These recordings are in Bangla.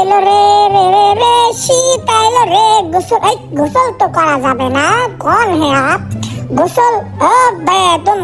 তাইলো রে রে রে রে শীত তাইলো রে। গোসল, এই, গোসল তো করা যাবে না। কোন হে আপ गुसल तुम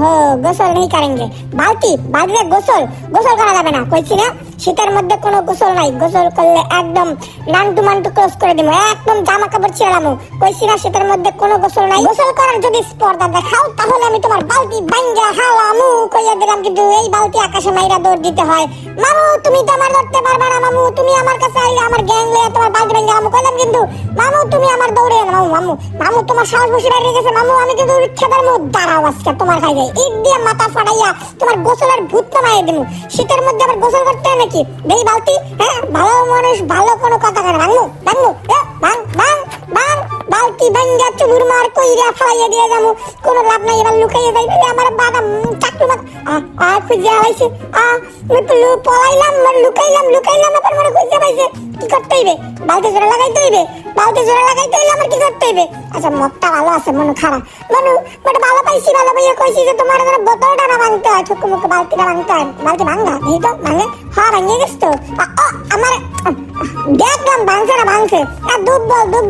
हो গোসল नहीं करेंगे বালতি, বালতিতে গোসল। গোসল করা যাবে না, কইছি না, শীতের মধ্যে কোনো গোসল নাই। গোসল করলে একদম নান্টু মান্টু ক্লোজ করে দিব একদম জামা কাপড় ছিঁড়ালামু। কইছি না, শীতের মধ্যে কোনো গোসল নাই। গোসল করার যদি স্পর্ধা দেখাও, তাহলে আমি তোমার বালতি ভাঙ্গা হাওয়ামু কইয়া দিলাম, কিন্তু এই বালতি আকাশে মাইরা দৌড় দিতে হয়। মামু, তুমি তো আমার ধরতে পারবে না, মামু। তুমি আমার কাছে আইলে আমার গ্যাং লইয়া তোমার বালতি ভাঙ্গা হামু কইলাম কিন্তু, মামু, তুমি আমার দৌড়ে মামু মামু। মামু, তোমার সাহস বসে বাইরে গেছে, মামু আমি কিন্তু খেতার মধ্যে দাঁড়াও আজকে, তোমার খাই যাই ইট দিয়ে মাথা ফাটাইয়া তোমার গোসলের ভূত নামাই দিমু। শীতের মধ্যে আবার গোসল করতে নাকি? দেই বালতি হ্যাঁ? ভালো মানুষ, ভালো কোনো কথা কেন ভাঙমু ভাঙমু ভাঙ ভাঙ ভাঙ। বালতি ভাঙ্গা চুবুর মার কইরা ফালাইয়া দিয়ে যামু। কোনো লাভ নাই, এবার লুকাইয়া যাই বলে আমার বাবা চাকরি মাক আ খুঁজে আইছে আ আমি পলাইলাম, লুকাইলাম লুকাইলাম, আবার মনে খুঁজে পাইছে। কি করতে হইবে? বালতি জোড়া লাগাইতে হইবে? বালতি জোড়া লাগাইতে হইলে আমার কি করতে হইবে? আচ্ছা মতটা ভালো আছে মনে খারাপ। মনু মানে ভালো পাইছি, ভালো পাইয়া কইছি যে তোমার বোতলটা না ভাঙতে হয় বালতিটা ভাঙতে হয়। বালতি ভাঙা? দেখি তো, ভাঙে। ভাঙিয়ে গেছ তো। আমার দেখলাম ভাঙছে না ভাঙছে। আর দুধ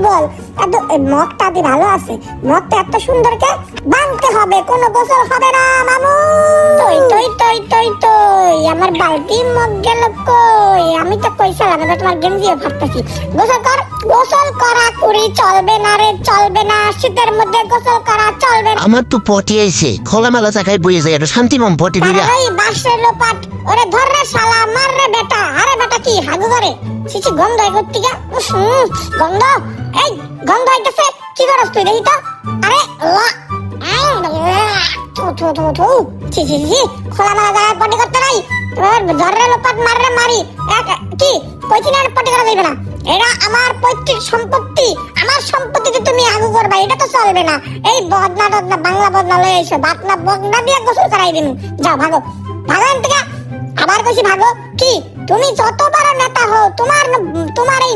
বল এই দি ভালো আছে। মগটা এত সুন্দর কে, ভাঙতে হবে, কোনো গোসল হবে না, মামু। আমার বালতি মগ গেল কই? আমি তো কইছিলাম এবার তোমার গেঞ্জিও ফাটতেছি। গোসল কর গোসল করা কুড়ি চলবে না রে চলবে না। শীতের মধ্যে গোসল করা চলবে না। আমার তো পটি আইছে খোলামেলা জায়গায় বইয়ে যায় এটা শান্তি মম পটি দিবা ওই বাঁশের লোপাট ওরে ধর রে শালা মার রে বেটা আরে বেটা কি হাগু করে? ছিছি গন্ধ হয় গত্তিকা গন্ধ এই গন্ধ হইতেছে কি করস তুই দেখি তো। আরে লা আহ, থু থু থু থু ছি ছি ছি খোলা মেলা জায়গায় পটি নাই তোর ধর রে লোপাট মারি কি কইছি না পটি করা যাইবে না এটা আমার পৈতৃক সম্পত্তি আমার সম্পত্তিতে তুমি আগু করবা এটা তো চলবে না এই বদনা টদনা বাংলা বদনা লয়ে এসো বাতনা বদনা দিয়ে গোসল করাই দিন যাও ভাগো ভাগো এখান থেকে আবার কইছি ভাগো কি তুমি যত বড় নেতা হও তোমার তোমার এই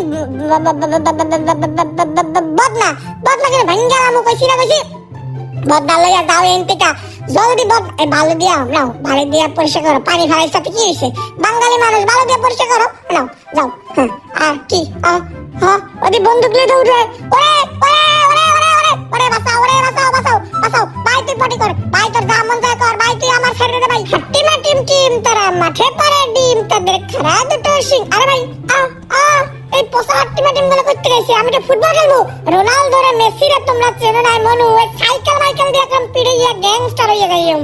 বদনা বদনা কিন্তু ভাঙ্গা আমু কইছি না কইছি বদনা লইয়া যাও এখান থেকে জলদি বদ ভালো দিয়া নাও ভালো দিয়া পরিষ্কার করো। পানি ফালাই সাথে কি হয়েছে বাঙালি মানুষ ভালো দিয়া পরিষ্কার করো। নাও যাও। হ্যাঁ আর কি? আহ, হ্যাঁ ওদি বন্দুক লিয়ে দৌড়ে ওরে ওরে ওরে ওরে ওরে ওরে বাঁচাও ওরে বাঁচাও বাঁচাও বাঁচাও। ভাই তুই পটি কর। ভাই তোর যা মন চায় কর। ভাই তুই আমার ছেড়ে দে ভাই। হাট্টি মা টিম তারা মাঠে পারে ডিম। তাদের খারা দুটো সিং আরে ভাই আ এই হাট্টি গুলো করতে গেছি, আমি তো ফুটবল খেলব। রোনালদো রে মেসি রে তোমরা চেনো না মনু, ওই সাইকেল মাইকেল দিয়ে একদম পিড়ে গিয়ে গ্যাংস্টার হয়ে গেছে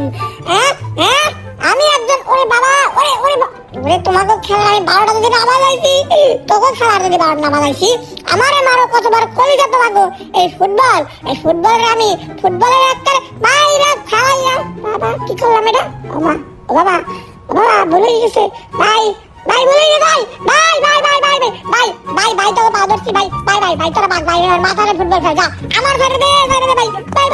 হ্যাঁ হ্যাঁ আমি একজন, ওরে বাবা, ওরে ওরে ওরে তোমাকে খেলা আমি বারোটা যদি নামাজ আইছি তোকে খেলার যদি বারোটা নামাজ আইছি আমারে মারো কতবার, কলিজা তোমাকে। এই ফুটবল এই ফুটবল আমি ফুটবলের একটা বাইরে খেলাইয়া বাবা, কি করলাম এটা? ও বাবা বাবা, ভুলে গেছে। ভাই ভাই, ভুলে গেছে, ভাই ভাই ভাই ভাই। ভাই ভাই ভাই ভাই ভাই তো পা ভাই। ভাই ভাই বাই ভাই, তোরা বাগ ভাই, মাথারে ফুটবল খেল যা। আমার ফেরবে ফেরবে ভাই। বাই